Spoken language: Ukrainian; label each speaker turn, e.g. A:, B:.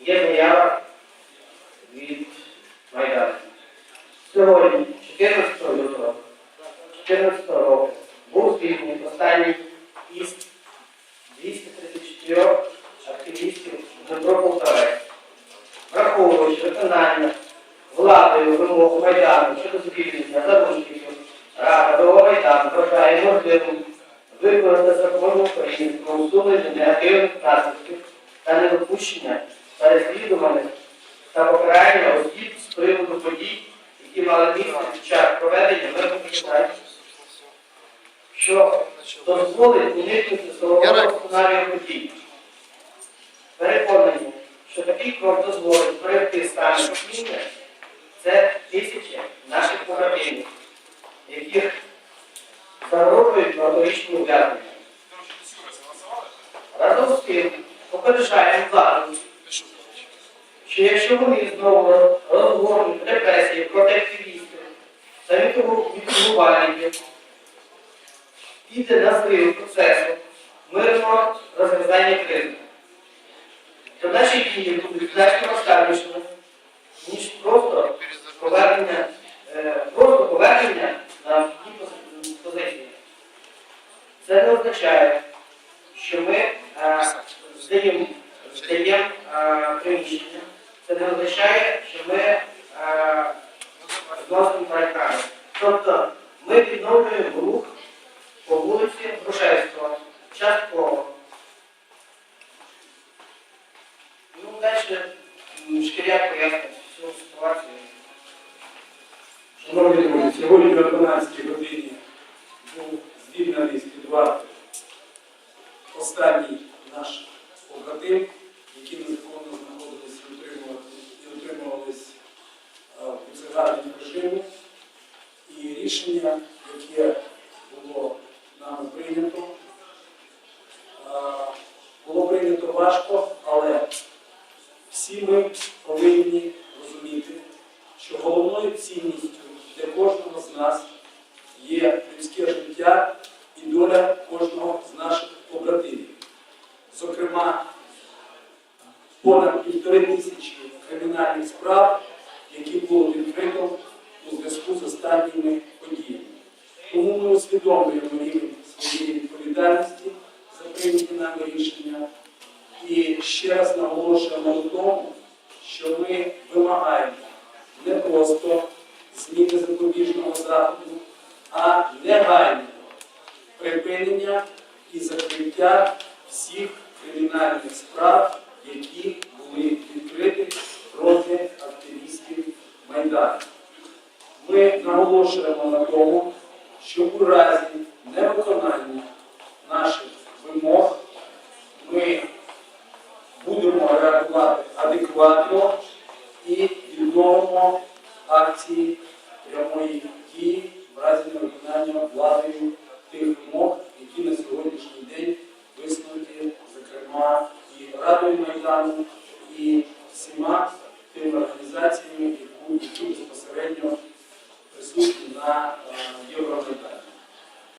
A: Є заява від Майдану. Сьогодні, 14 лютого 2014 року, був звільнений останній із 234 активістів Дмитро Полтавець. Враховуючи виконання владою вимог Майдану щодо звільнення заручників, Рада ВО Майдану вважає можливим виконати закон України про усунення негативних наслідків та недопущення переслідуваних та покарання осіб з приводу подій, які мали місце під час проведення мирних питань, що дозволить уникнути силового сценарію подій. Переконані, що такий крок дозволить зберегти стан спокійне, це тисячі наших побратимів, яких загрожують багаторічні ув'язнення. Разом з тим попереджаємо владу, що якщо вони знову розгорнуть репресії проти активістів та мітингувальників, піде на зрив процесу мирного розв'язання кризи, то наші дії будуть значно масштабнішими, ніж просто повернення, е, просто повернення на позиції. Це не означає, що ми здаємо, е, приміщення. Це не означає, що ми зносимо барикади. Тобто ми відновлюємо рух по вулиці Грушевського, частково. Ну, далі Шкіряк пояснить всю ситуацію.
B: Шановні друзі, сьогодні о 12 годині був звільнений з-під варти останній наш побратим, який незаконно знаходились і утримували- і утримувались в концентратному режимі. І рішення, яке було нами прийнято, було прийнято важко, але всі ми повинні розуміти, що головною цінністю для кожного з нас є людське життя і доля кожного з наших побратимів. Зокрема, понад півтори тисячі кримінальних справ, які було відкрито у зв'язку з останніми подіями. Тому ми усвідомлюємо рівень своєї відповідальності за прийняті нами рішення і ще раз наголошуємо на тому, що ми вимагаємо не просто зміни запобіжного заходу, а негайного припинення і закриття всіх кримінальних справ, які були відкриті проти активістів Майдану. Ми наголошуємо на тому, що у разі невиконання наших вимог ми будемо реагувати адекватно і відновимо акції прямої дії в разі невиконання владою тих вимог, які на сьогоднішній день висунуті, зокрема, і Радою Майдану, тими організаціями, які безпосередньо присутні на е, Євромайдані.